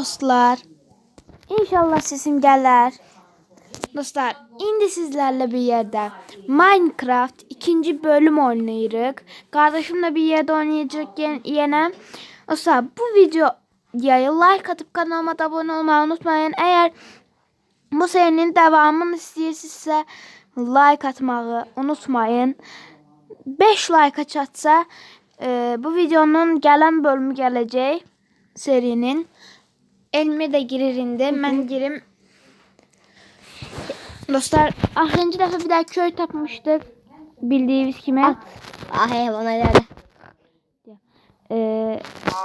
dostlar. İnşallah sesim gələr. Dostlar, indi sizlərlə bir yerdə Minecraft ikinci bölüm oynayırıq. Qardaşımla bir yerdə oynayacaq yen- yenə. Dostlar, bu videoya like atıp kanalıma da abone olmayı unutmayın. Eğer bu serinin devamını istəyirsinizsə like atmağı unutmayın. 5 like çatsa e, bu videonun gələn bölümü gələcək serinin. Elmi də girir indi. Mən girim. Dostlar, axırıncı dəfə bir daha köy tapmışdıq. Bildiyiniz kimi. Ah hayvana geldi. Ee,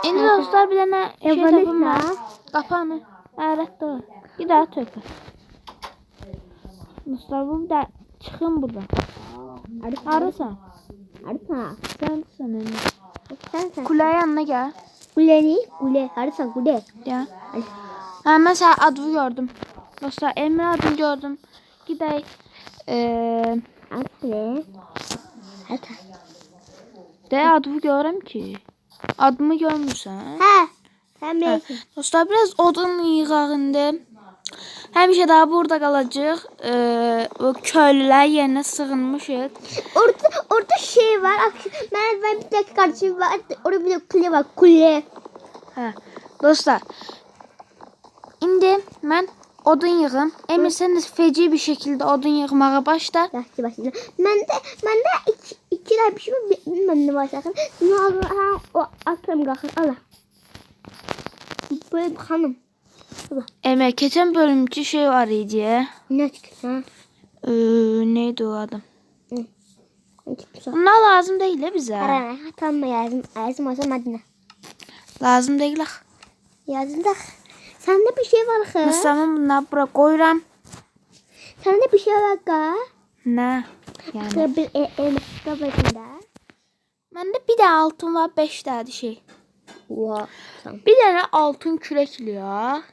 indi dostlar bir dənə şey tapım var. Qapanı. Ərətdə var. Bir daha tökə. Dostlar bu bir də çıxın buradan. Harısan? Harita. Sən sən indi. Sen sen. Kule yanına gəl. Kule ne? Kule. Harita kule. Ya. Ha, sən adını gördüm. Dostlar, Emre adını gördüm. Gidək. Ee, Harita. Harita. de adını görürəm ki. Adımı. Sen Hə. bilirsin. Dostlar biraz odun yığağında. Həmişə daha burada qalacağıq. Ee, o köylülər yerinə sığınmışıq. Orada orada şey var. Ak- Ben bir dakika kardeşim var. Orada bir de kule var. Kule. Hə. Dostlar. İndi mən odun yığım. Emir sən də feci bir şəkildə odun yığmağa başla. Ben de ben de iki, iki tane bir şey var. Var sakın. Ne olur ha o aklım kalkın. Allah. Böyle bir hanım. Emir keçən bölümkü şey var idi. Ne çıktı? Ee, neydi o çıktı? Bunlar lazım değil de bize. Arana. Tamam yazdım. Yazdım olsa Madine. Lazım değil. Yazdım da. Sende bir şey var ha? Mesela ben bunları bura koyuram. Sende bir şey var ha? Ne? Yani. Bir e, e, kafasında. Bende bir de altın var. Beş tane şey. Wow. Bir tane altın kürekli ya.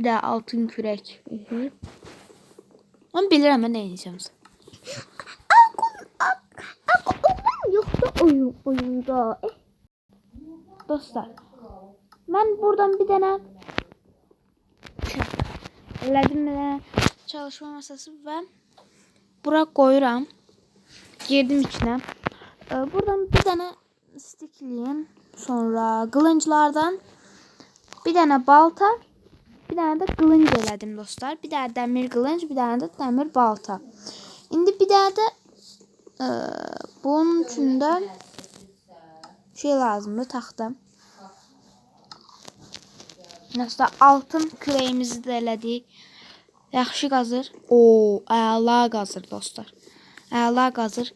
Bir de altın kürek. Hı hı. Ben bilirim ben ne ak, ak, oyun oyunda. Eh, Dostlar. Ben buradan bir tane tane çalışma masası ve bura koyuram. Girdim içine. Ee, buradan bir tane stikleyin. Sonra kılınclardan bir tane balta, bir tane de kılınç elədim dostlar. Bir tane demir kılınç, bir tane de demir balta. İndi bir tane de e, bunun için de şey lazımdı taxta. Nasıl altın kürəyimizi də elədik. Yaxşı qazır. Oo, əla qazır dostlar. Əla qazır.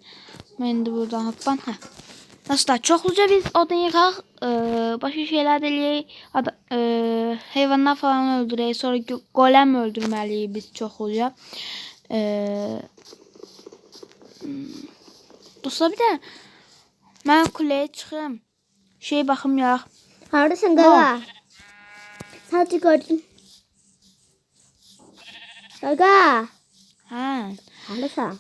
Mən indi buradan hoppan. Hə. Dostlar, çoxluca biz odun yığaq, e, başqa şeylər də eləyək. Ada- E, heyvanlar falan öldürək, sonra golem öldürməliyik biz çoxluca. E, dostlar bir də mən kuləyə çıxım. Şey baxım ya. Haklısın Gaga. Sadece gördüm. Gaga. Hə. Haklısın.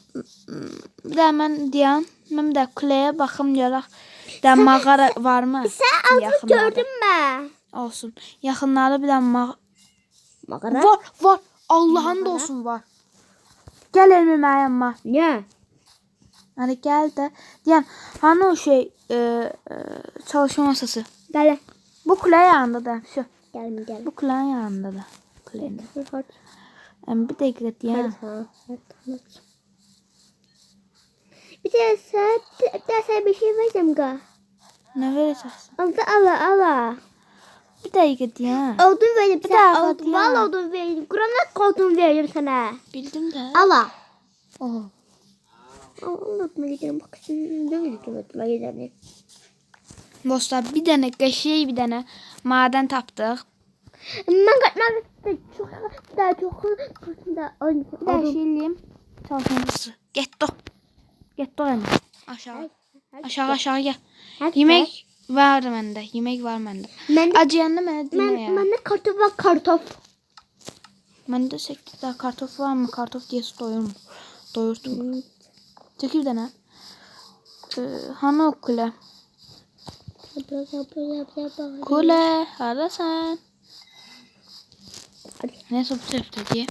Bir də mən deyən, mən də kuləyə baxım görək. Də mağara varmı? Sen altın Yaxınlarda. gördün mü? Olsun. Yaxınlarda bir də mağara Mağara. var, var. Allah'ın da olsun var. Gəl elmi mənim yanıma. Ne? Hadi gəl də. Deyən, hani o şey, e, e, çalışma masası. Gel. Bu kule yanında da. Şu. Gel gel. Bu kulenin yanında da. Kulenin. Hadi. Bir dakika deyən. Hadi. Hadi. Bir de sen, bir de sen bir şey vereceğim Gaga. Nə verəcəksən? Aldı ala ala. Bir dakika deyən. Odun verdim Bir sana. ya. Valla odun verdim. Kur'an'a odun verdim sana. Bildim də. Ala. Oh. Unutma gidelim bak. Ne unutma gidelim. Dostlar bir dənə qəşəng bir dənə madən tapdıq. Katmak da çok da çok da odun. Bir də Getdo yəni. Aşağı. Aşağı aşağı gəl. Yemək var məndə. Yemək var məndə. Ben Acıyanda mənə demə ben ya. ben de kartof var kartof. Məndə 8 də kartof varmı? Kartof deyəsə doyurmu? Doyurtum. Çəkil bir dənə. Ee, hanı o kule? Kule, harasan? Hadi. Neyse bu taraftaki.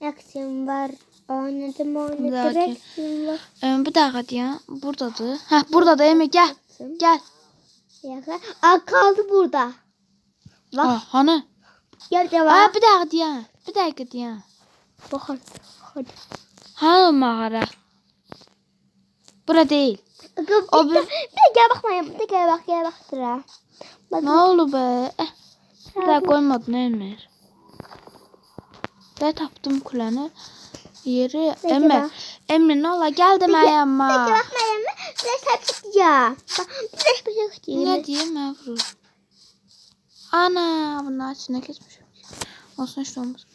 Aksiyon var. Oynadım oynadım. var. Ee, bir dakika ya. Buradadır. Ha burada da Emre gel. Gel. Yakla. Aa kaldı burada. Bak. Ha, hani? Gel de Aa, bir dakika diye. Bir dakika diye. Bakın. Hadi. Ha mağara. Bura değil. O bir, bir- gel bakmayın. Bir gel bak gel bak sıra. Ne oldu be? Eh, bir daha koymadın Emir. Ben taptım kulağını. Yeri Peki Emir. bak. Emir ne ola gel deme Bir de ayağıma. bakmayın. Bir çıkacağım. Bak bir şey çıkacağım. Ne diyeyim ben vurur. Ana bunlar içine geçmiş. Olsun işte olmaz.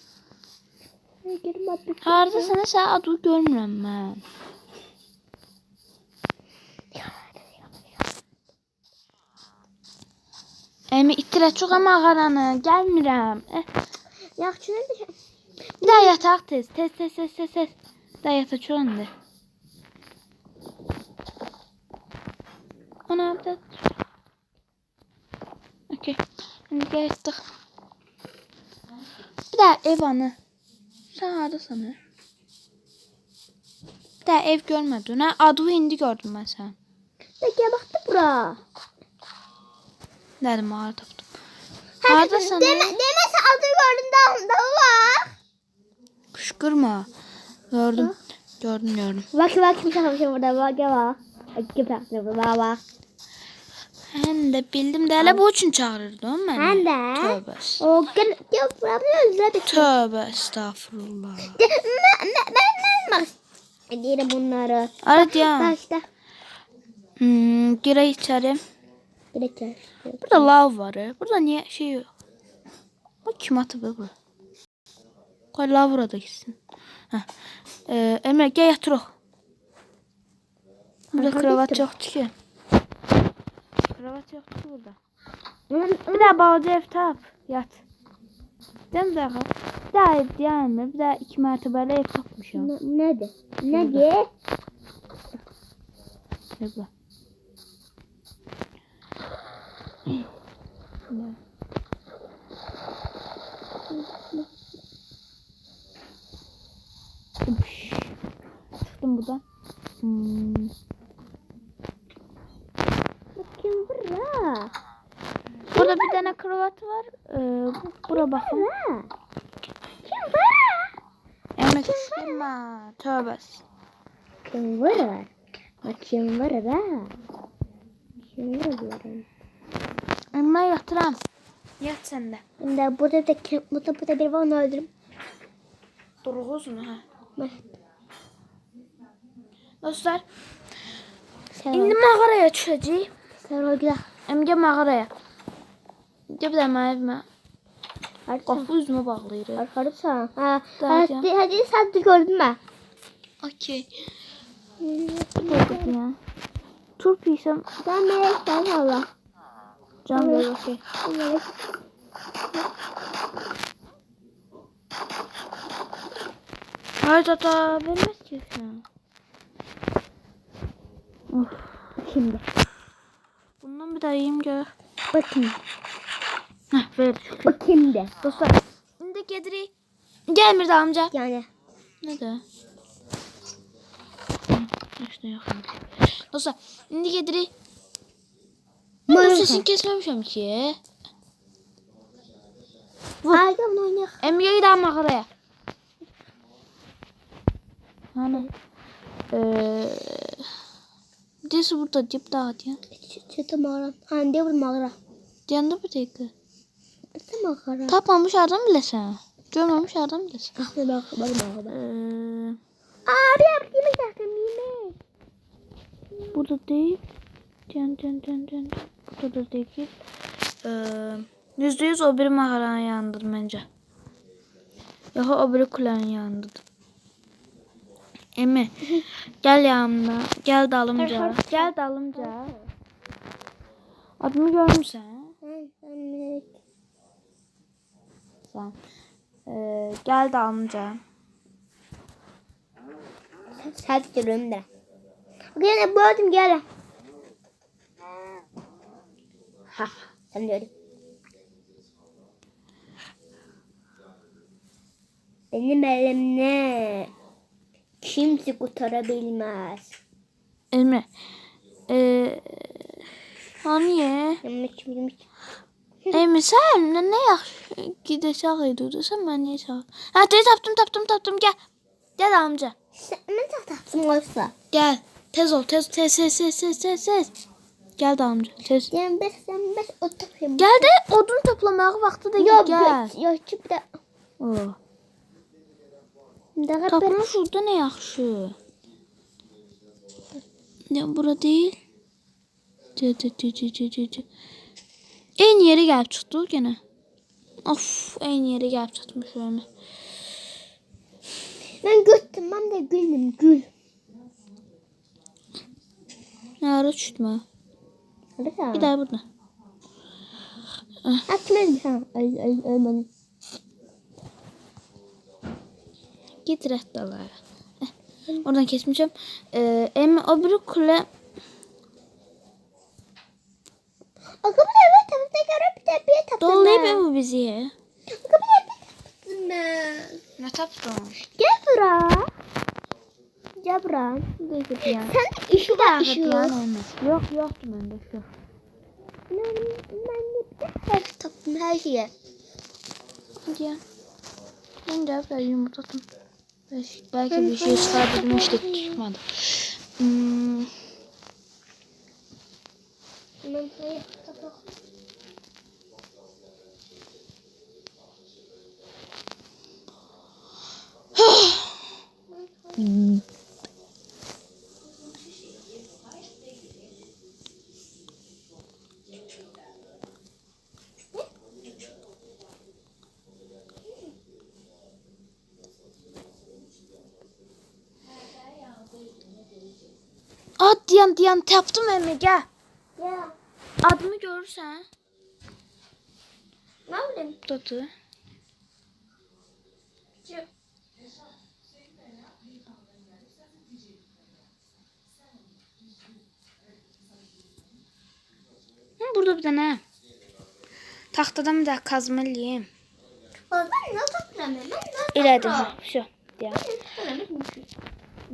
Harda sana sen adı görmürəm mən. Əmi itirə çox mağaranı, gəlmirəm. Eh, Yaxşı ne bir daha yataq tez, tez, tez, tez, tez, tez. Bir daha yataq çox indi. Ana, bir. Okey. İndi yatdıq. Bir daha ev anı. Hardasan ha? Bir daha ev görmedin ha? Adı indi gördüm ben sen. gel baktı bura. Dedim mağara tapdım. Hadi Hardasan deme, demese adı gördüm daha, daha var. Kışkırma. Gördüm. Gördüm gördüm. Bak bak kim takmış burada bak gel bak. Bak kim takmış burada bak. Hem de bildim de hele bu için çağırırdım beni. Hem de. Tövbe. O buraya ne özledik. Tövbe estağfurullah. Ben ben ben bak. Diyelim bunları. Evet ya. Bak işte. Hmm, gire içeri. Gerekler. Burada lav var. ya. Burada niye şey yok? Bu kim atı bu? Koy lav burada gitsin. Heh. Ee, Emre gel yatırıq. Burada Aha, kravat yoktu ki. Kravat ki burada. Bir daha balaca ev tap. Yat. Değil mi daha? Bir daha ev değil mi? Bir daha iki mertebeli ev tapmışım. Ne, ne de? Ne diye? Ebra. Ne? Üş. Çıktım buradan. Hmm. Kim bura? Burada bir tane kravat var. Ee, bura bakın. Kim bura? Emek sıkma. Tövbe. Kim bura? Bak kim bura? Kim bura? Emre yatıram. Yat sen de. Burada da burada, burada biri var onu öldürürüm. Durğuz mu? Ha? Bak. Dostlar. Sen İndi mağaraya düşəcəyik. Sen ol güzel. Əmgə mağaraya. Gəl bir də mənim evimə. Qapı. Arkadaşlar. Ha, Daha hadi, ya. hadi sen de gördün mü? Okey. Bulduk ya. Turp yesəm Ben melek ben valla. can ver okey. Hayır tata vermez ki sen. Of. Şimdi. Bundan bir daha yiyeyim gör. Bakın. Heh ver. Bakayım de. Dostlar. İndi gedirik. Gəlmir də amca. Yani. Ne de? İşte yakın. Dostlar indi gedirik. Ben bu sesini kesmemişim ki. Hadi bunu oynayalım. Emre'yi daha mağaraya. Hani? Eee... Desi burada dip dağıt ya. Çıtı mağara. Hande bu mağara. Yanında bir dakika. Çıtı mağara. Tapmamış adam bile sen. Görmemiş adam bile sen. Kahve bak bak mağara. Eee... Abi yap yemek yaptım yemek. Burada değil. Can can can can. Burada da değil. Eee... Yüzde yüz o bir mağaranın yanındadır bence. Yok o biri kulenin yanındadır. Emi gel yanımda. Gel dalımca. Gel dalımca. Adımı melek. Sen. Ee, gel dalımca. Sen görüyorum da. Gel gördüm gel. Ha sen gördün. Benim elimde kimse kurtarabilmez. Emre. Ee, hani? Yemiş. Emre sen ne, yaxşı gidəcək idi desən mən niyə çağır? Hə, tez tapdım, tapdım, tapdım. Gəl. Gəl amca. Sen ne tatlısın olsa? Gəl. Tez ol, tez, tez, tez, tez, tez, tez, tez. Gəl də amca, tez. Yani beş sen beş oturuyorum. Gəl də odun toplamağa vaxtı da gəl. yok yok bir de. Oo. Daha bir. Tapmış orada ne yaxşı. Ne bura değil. Ce ce ce ce ce. En yeri gəlib çıxdı gene. Of, en yeri gəlib çıxmış öyle. Ben göttüm ben de gülüm gül. Ne ara düşdüm Hadi sen. Bir daha burada. Atmayın sen. Ay ay ay bana. Git rəhtalara. Eh, Oradan kesmişim. Ee, o bir kule Akabı da evet tabii de göre bir de bir tatlım. dollayıp Emmi bizi ye. Akabı da bir tatlım ben. Ne tapdın? Gel bura. Gel bura. Deyip ya. Sen işi de işi yok. Yok yoktu bende şu. Ben, ben de bir de her tatlım her şeye. Hadi ya. Ben de biraz yumurtadım. Belki, belki bir şey çıkardım işte çıkmadı. Hmm. Ben At diyan diyan tapdım Emre gel. Ya. Adımı görürsen. Ne bileyim. Tutu. Hı, Burada bir tane. Tahtadan bir daha kazma eləyim. Ben ne tatlım ben ne Elədim. Şu.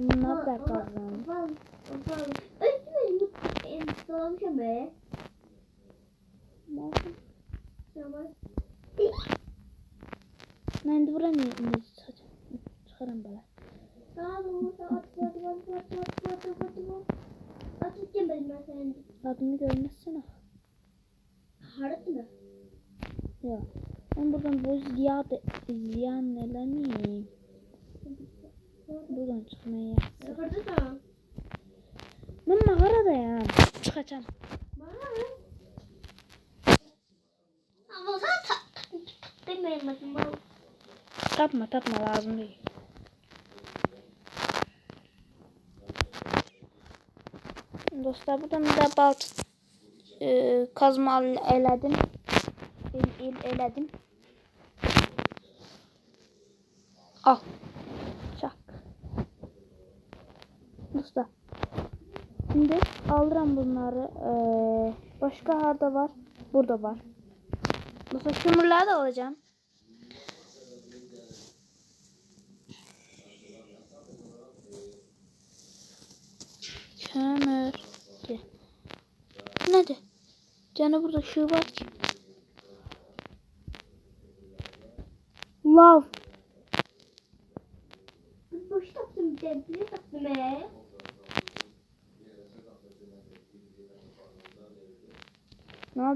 Tatlım. Ne kadar kazma. Babam, babam. Öğretmenim, em, solamışım be. Tamam. Ben de buraya ne? Çıkarım olun, sağ olun, sağ olun, sağ olun. Atacağım ben. Adımı buradan bu ziyade ziyan neler miyim? Buradan çıkmaya. Yukarıda da. Ben. Çıkacağım. Ama ta demeyemedim ben. Tapma tapma lazım değil. Dostlar buradan bir daha balt e, kazma el- elədim. El, el, elədim. Al. Dostlar. Şimdi alırım bunları. Ee, başka harda var? Burada var. Dostlar kömürleri de alacağım. Kömür. Nerede? Canı burada şu var ki. Love. Boş taktım bir de. Bir taktım be.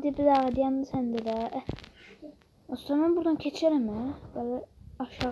Oldu bir daha yandı sende de. Eh. O zaman buradan geçerim ha. Böyle aşağı